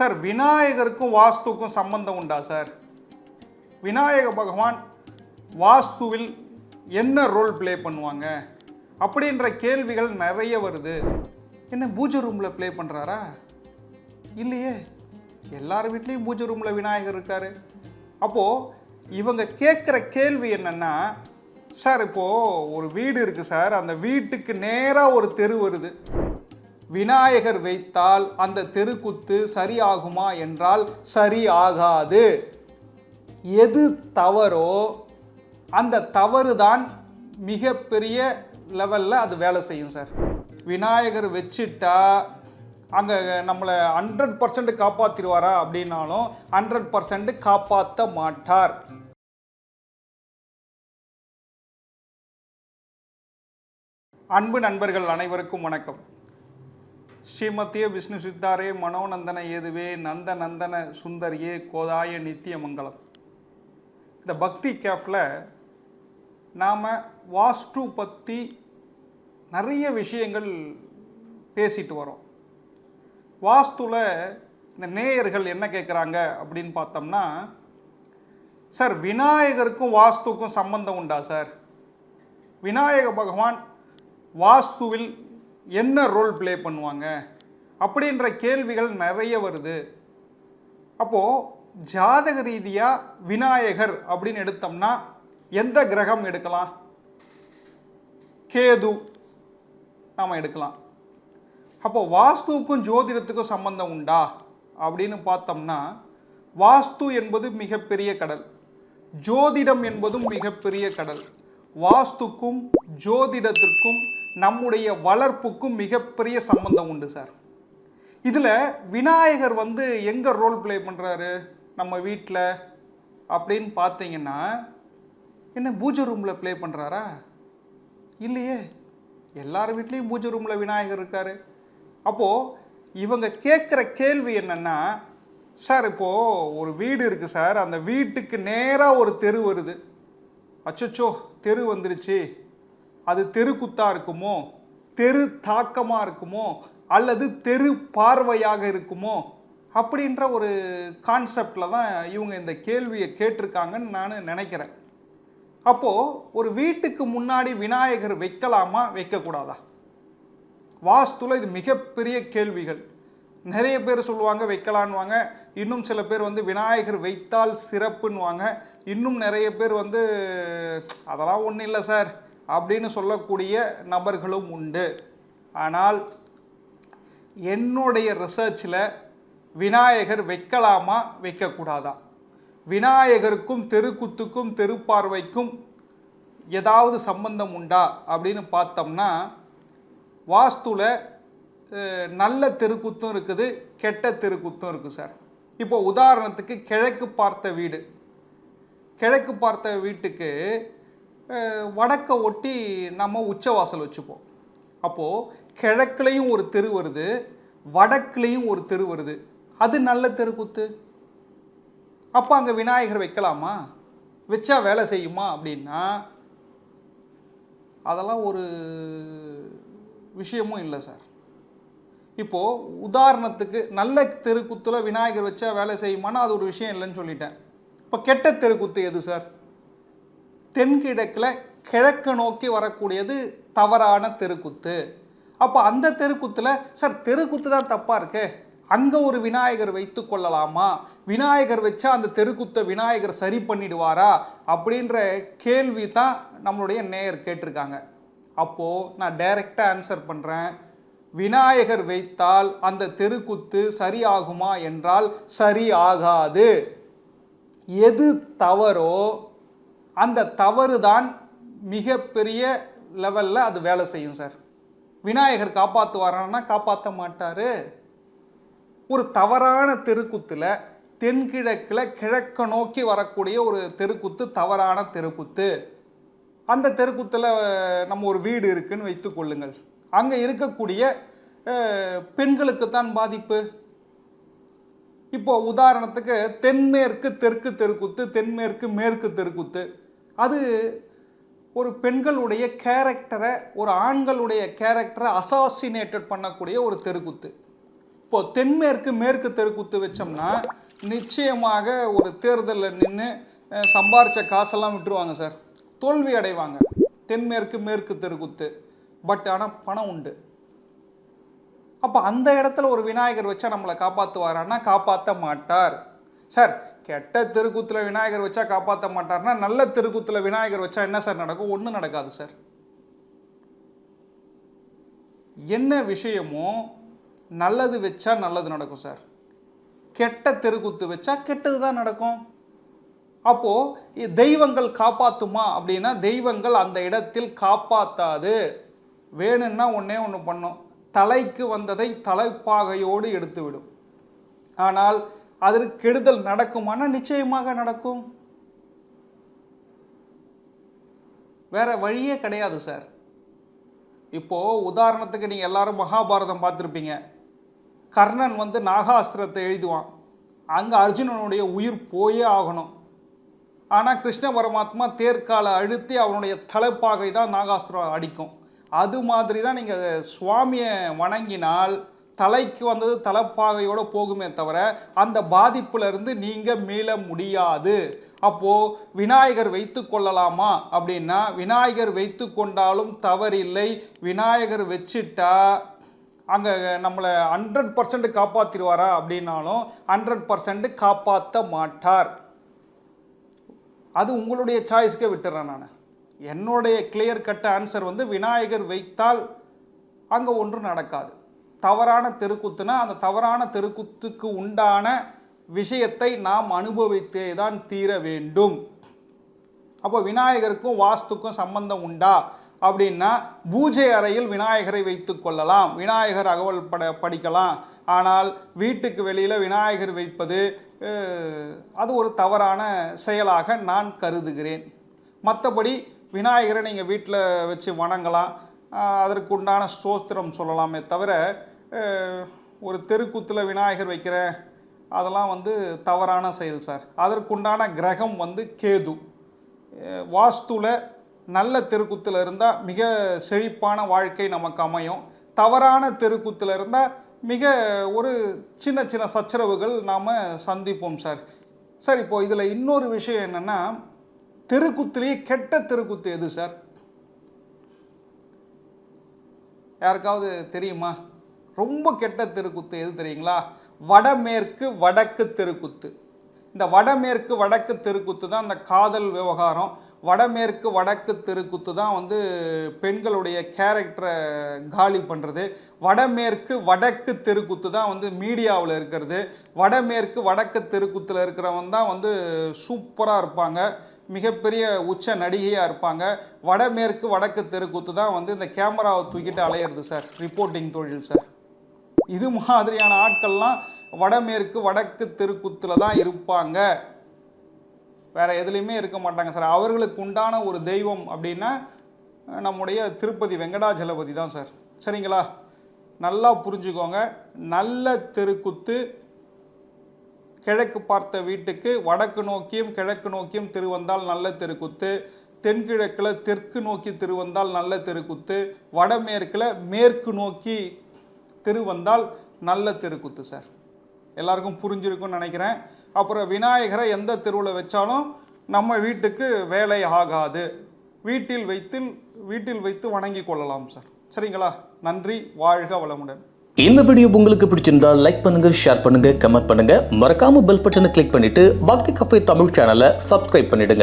Sir விநாயகருக்கும் வாஸ்துக்கும் சம்பந்தம் உண்டா sir? Vinayaka பகவான் வாஸ்துவில் என்ன ரோல் ப்ளே பண்ணுவாங்க? அப்படின்ற கேள்விகள் நிறைய வருது. என்ன பூஜை ரூமில் ப்ளே பண்ணுறாரா இல்லையே. எல்லார் வீட்லேயும் பூஜை ரூமில் விநாயகர் இருக்கார். அப்போது இவங்க கேட்குற கேள்வி என்னென்னா சார் இப்போது ஒரு வீடு இருக்குது சார். அந்த வீட்டுக்கு நேராக ஒரு தெரு வருது. விநாயகர் வைத்தால் அந்த தெருக்குத்து சரியாகுமா என்றால் சரி ஆகாது எது தவறோ அந்த தவறு தான் மிகப்பெரிய லெவலில் அது வேலை செய்யும் சார் விநாயகர் வச்சிட்டா அங்கே நம்மளை ஹண்ட்ரட் பர்சன்ட் காப்பாற்றிடுவாரா அப்படின்னாலும் ஹண்ட்ரட் பர்சன்ட் காப்பாற்ற மாட்டார். அன்பு நண்பர்கள் அனைவருக்கும் வணக்கம். ஸ்ரீமத்திய விஷ்ணு சித்தாரே மனோநந்தன ஏதுவே நந்த நந்தன சுந்தரியே கோதாய நித்திய மங்கலம் இந்த பக்தி கேஃபில் நாம் வாஸ்து பற்றி நிறைய விஷயங்கள் பேசிட்டு வரோம். வாஸ்துவில் இந்த நேயர்கள் என்ன கேட்குறாங்க அப்படின்னு பார்த்தோம்னா சார் விநாயகருக்கும் வாஸ்துக்கும் சம்பந்தம் உண்டா சார்? விநாயக பகவான் வாஸ்துவில் என்ன ரோல் ப்ளே பண்ணுவாங்க? அப்படின்ற கேள்விகள் நிறைய வருது. அப்போது ஜாதக ரீதியாக விநாயகர் அப்படின்னு எடுத்தோம்னா எந்த கிரகம் எடுக்கலாம்? கேது நாம் எடுக்கலாம். அப்போ வாஸ்துவுக்கும் ஜோதிடத்துக்கும் சம்பந்தம் உண்டா? அப்படின்னு பார்த்தோம்னா வாஸ்து என்பது மிகப்பெரிய கடல். ஜோதிடம் என்பதும் மிகப்பெரிய கடல். வாஸ்துக்கும் ஜோதிடத்திற்கும் நம்முடைய வளர்ப்புக்கும் மிகப்பெரிய சம்பந்தம் உண்டு சார். இதில் விநாயகர் வந்து எங்கே ரோல் ப்ளே பண்ணுறாரு நம்ம வீட்டில் அப்படின்னு பார்த்தீங்கன்னா என்ன பூஜை ரூமில் ப்ளே பண்ணுறாரா இல்லையே. எல்லார் வீட்லேயும் பூஜை ரூமில் விநாயகர் இருக்கார். அப்போது இவங்க கேட்குற கேள்வி என்னென்னா சார் இப்போது ஒரு வீடு இருக்குது சார். அந்த வீட்டுக்கு நேராக ஒரு தெரு வருது. அச்சோ தெரு வந்துடுச்சு. அது தெருக்குத்தாக இருக்குமோ? தெரு தாக்கமாக இருக்குமோ? அல்லது தெரு பார்வையாக இருக்குமோ? அப்படின்ற ஒரு கான்செப்டில் தான் இவங்க இந்த கேள்வியை கேட்டிருக்காங்கன்னு நான் நினைக்கிறேன். அப்போது ஒரு வீட்டுக்கு முன்னாடி விநாயகர் வைக்கலாமா? வைக்கக்கூடாதா? வாஸ்துல இது மிகப்பெரிய கேள்விகள். நிறைய பேர் சொல்லுவாங்க வைக்கலான்வாங்க இன்னும் சில பேர் வந்து விநாயகர் வைத்தால் சிறப்புன்னுவாங்க. இன்னும் நிறைய பேர் வந்து அதெல்லாம் ஒன்றும் இல்லை சார். அப்படின்னு சொல்லக்கூடிய நபர்களும் உண்டு. ஆனால் என்னுடைய ரிசர்ச்சில் விநாயகர் வைக்கலாமா? வைக்கக்கூடாதா? விநாயகருக்கும் தெருக்குத்துக்கும் தெருப்பார்வைக்கும் ஏதாவது சம்பந்தம் உண்டா? அப்படின்னு பார்த்தோம்னா வாஸ்துவில் நல்ல தெருக்குத்தும் இருக்குது கெட்ட தெருக்குத்தும் இருக்குது சார். இப்போ உதாரணத்துக்கு கிழக்கு பார்த்த வீடு. கிழக்கு பார்த்த வீட்டுக்கு வடக்கை ஒட்டி நம்ம உச்சவாசல் வச்சுப்போம். அப்போது கிழக்குலேயும் ஒரு தெரு வருது வடக்குலேயும் ஒரு தெரு வருது. அது நல்ல தெருக்குத்து அப்போ அங்கே விநாயகர் வைக்கலாமா? வச்சா வேலை செய்யுமா? அப்படின்னா அதெல்லாம் ஒரு விஷயமும் இல்லை சார். இப்போது உதாரணத்துக்கு நல்ல தெருக்குத்தில் விநாயகர் வச்சா வேலை செய்யுமானா அது ஒரு விஷயம் இல்லைன்னு சொல்லிட்டேன். இப்போ கெட்ட தெருக்குத்து எது சார்? தென்கிழக்கில் கிழக்கு நோக்கி வரக்கூடியது தவறான தெருக்குத்து. அப்போ அந்த தெருக்குத்தில் சார் தெருக்குத்து தான் தப்பாக இருக்கே. அங்கே ஒரு விநாயகர் வைத்து கொள்ளலாமா? விநாயகர் வச்சா அந்த தெருக்குத்தை விநாயகர் சரி பண்ணிடுவாரா? அப்படின்ற கேள்வி தான் நம்மளுடைய நேயர் கேட்டிருக்காங்க. அப்போது நான் டைரெக்டாக ஆன்சர் பண்ணுறேன் விநாயகர் வைத்தால் அந்த தெருக்குத்து சரியாகுமா என்றால் சரி ஆகாது. எது தவறோ அந்த தவறு தான் மிகப்பெரிய லெவலில் அது வேலை செய்யும் சார் விநாயகர் காப்பாற்றுவாரான்னா காப்பாற்ற மாட்டார். ஒரு தவறான தெருக்குத்தில் தென்கிழக்கில் கிழக்க நோக்கி வரக்கூடிய ஒரு தெருக்குத்து தவறான தெருக்குத்து. அந்த தெருக்குத்தில் நம்ம ஒரு வீடு இருக்குன்னு வைத்துக்கொள்ளுங்கள் அங்கே இருக்கக்கூடிய பெண்களுக்குத்தான் பெண்களுக்கு தான் பாதிப்பு. இப்போ உதாரணத்துக்கு தென்மேற்கு தெற்கு தெருக்குத்து தென்மேற்கு மேற்கு தெருக்குத்து. அது ஒரு பெண்களுடைய கேரக்டரை ஒரு ஆண்களுடைய கேரக்டரை அசாசினேட்டட் பண்ணக்கூடிய ஒரு தெருக்குத்து. இப்போ தென்மேற்கு மேற்கு தெருக்குத்து வச்சோம்னா நிச்சயமாக ஒரு தேர்தலில் நின்று சம்பாரித்த காசெல்லாம் விட்டுருவாங்க சார். தோல்வி அடைவாங்க. தென்மேற்கு மேற்கு தெருக்குத்து. பட் ஆனால் பணம் உண்டு. அப்போ அந்த இடத்துல ஒரு விநாயகர் வச்சா நம்மளை காப்பாற்றுவாரான்னா காப்பாற்ற மாட்டார். சார் கெட்ட தெருக்குத்தில் விநாயகர் வச்சா காப்பாற்ற மாட்டார்னா நல்ல தெருக்குத்தில் விநாயகர் வச்சா என்ன சார் நடக்கும்? ஒன்றும் நடக்காது சார். என்ன விஷயமோ நல்லது வச்சா நல்லது நடக்கும் சார். கெட்ட தெருக்குத்து வச்சா கெட்டது தான் நடக்கும். அப்போது தெய்வங்கள் காப்பாற்றுமா அப்படின்னா தெய்வங்கள் அந்த இடத்தில் காப்பாற்றாது வேணும்னா ஒன்றே ஒன்று பண்ணும். தலைக்கு வந்ததை தலைப்பாகையோடு எடுத்துவிடும். ஆனால் அதற்கு கெடுதல் நடக்குமானா நிச்சயமாக நடக்கும். வேற வழியே கிடையாது சார். இப்போ உதாரணத்துக்கு நீங்க எல்லாரும் மகாபாரதம் பார்த்துருப்பீங்க. கர்ணன் வந்து நாகாஸ்திரத்தை எழுதுவான். அங்க அர்ஜுனனுடைய உயிர் போயே ஆகணும். ஆனால் கிருஷ்ண பரமாத்மா தேர்கால அழுத்தி அவனுடைய தலைப்பாகை தான் நாகாஸ்திரம் அடிக்கும். அது மாதிரி தான் நீங்கள் சுவாமியை வணங்கினால் தலைக்கு வந்தது தலைப்பாகையோட போகுமே தவிர அந்த பாதிப்புலேருந்து இருந்து மீள முடியாது. அப்போது விநாயகர் வைத்து கொள்ளலாமா? அப்படின்னா விநாயகர் வைத்து கொண்டாலும் தவறில்லை. விநாயகர் வச்சுட்டா அங்கே நம்மளை ஹண்ட்ரட் பர்சன்ட் காப்பாற்றிடுவாரா அப்படின்னாலும் ஹண்ட்ரட் பர்சன்ட் காப்பாற்ற மாட்டார். அது உங்களுடைய சாய்ஸ்க்கே விட்டுறேன் நான். என்னுடைய கிளியர் கட் ஆன்சர் வந்து விநாயகர் வைத்தால் அங்கே ஒன்றும் நடக்காது. தவறான தெருக்குத்துனா அந்த தவறான தெருக்குத்துக்கு உண்டான விஷயத்தை நாம் அனுபவித்தே தான் தீர வேண்டும். அப்போ விநாயகருக்கும் வாஸ்துக்கும் சம்பந்தம் உண்டா? அப்படின்னா பூஜை அறையில் விநாயகரை வைத்து கொள்ளலாம். விநாயகர் அகவல் பட படிக்கலாம். ஆனால் வீட்டுக்கு வெளியில் விநாயகர் வைப்பது அது ஒரு தவறான செயலாக நான் கருதுகிறேன். மற்றபடி விநாயகரை நீங்கள் வீட்டில் வச்சு வணங்கலாம். அதற்குண்டான அதற்கு உண்டான ஸ்தோத்திரம் சொல்லலாமே தவிர ஒரு தெருக்குத்தில் விநாயகர் வைக்கிறேன் அதெல்லாம் வந்து தவறான செயல் சார். அதற்குண்டான கிரகம் வந்து கேது. வாஸ்துவில் நல்ல தெருக்குத்தில் இருந்தால் மிக செழிப்பான வாழ்க்கை நமக்கு அமையும். தவறான தெருக்குத்தில் இருந்தால் மிக ஒரு சின்ன சின்ன சச்சரவுகள் நாம் சந்திப்போம் சார். சார் இப்போது இதில் இன்னொரு விஷயம் என்னென்னா தெருக்குத்துலேயே கெட்ட தெருக்குத்து எது சார்? யாருக்காவது தெரியுமா? ரொம்ப கெட்ட தெருக்குத்து எது தெரியுங்களா? வடமேற்கு வடக்கு தெருக்குத்து. இந்த வடமேற்கு வடக்கு தெருக்குத்து தான் இந்த காதல் விவகாரம். வடமேற்கு வடக்கு தெருக்குத்து தான் வந்து பெண்களுடைய கேரக்டரை காலி பண்ணுறது வடமேற்கு வடக்கு தெருக்குத்து தான் வந்து மீடியாவில் இருக்கிறது. வடமேற்கு வடக்கு தெருக்குத்தில் இருக்கிறவன் தான் வந்து சூப்பராக இருப்பாங்க. மிகப்பெரிய உச்ச நடிகையாக இருப்பாங்க. வடமேற்கு வடக்கு தெருக்குத்து தான் வந்து இந்த கேமராவை தூக்கிட்டு அலையிறது சார். ரிப்போர்ட்டிங் தொழில் சார். இது மாதிரியான ஆட்கள்லாம் வடமேற்கு வடக்கு தெருக்குத்தில் தான் இருப்பாங்க. வேற எதுலேயுமே இருக்க மாட்டாங்க சார். அவர்களுக்கு உண்டான ஒரு தெய்வம் அப்படின்னா நம்முடைய திருப்பதி வெங்கடாஜலபதி தான் சார். சரிங்களா? நல்லா புரிஞ்சுக்கோங்க. நல்ல தெருக்குத்து கிழக்கு பார்த்த வீட்டுக்கு வடக்கு நோக்கியும் கிழக்கு நோக்கியும் திருவந்தால் நல்ல தெருக்குத்து தென்கிழக்கில் தெற்கு நோக்கி திருவந்தால் நல்ல தெருக்குத்து வடமேற்கில் மேற்கு நோக்கி திருவந்தால் நல்ல தெருக்குத்து சார் எல்லாருக்கும் புரிஞ்சிருக்கும்னு நினைக்கிறேன். அப்புறம் விநாயகரை எந்த தெருவில் வச்சாலும் நம்ம வீட்டுக்கு வேலை ஆகாது. வீட்டில் வைத்து வீட்டில் வைத்து வணங்கி கொள்ளலாம் சார் சரிங்களா? நன்றி வாழ்க வளமுடன். இந்த வீடியோ உங்களுக்கு பிடிச்சிருந்தா லைக் பண்ணுங்க ஷேர் பண்ணுங்க கமெண்ட் பண்ணுங்க. மறக்காம பெல் பட்டனை கிளிக் பண்ணிட்டு பக்தி கஃபே தமிழ் சேனலை சப்ஸ்கிரைப் பண்ணிடுங்க.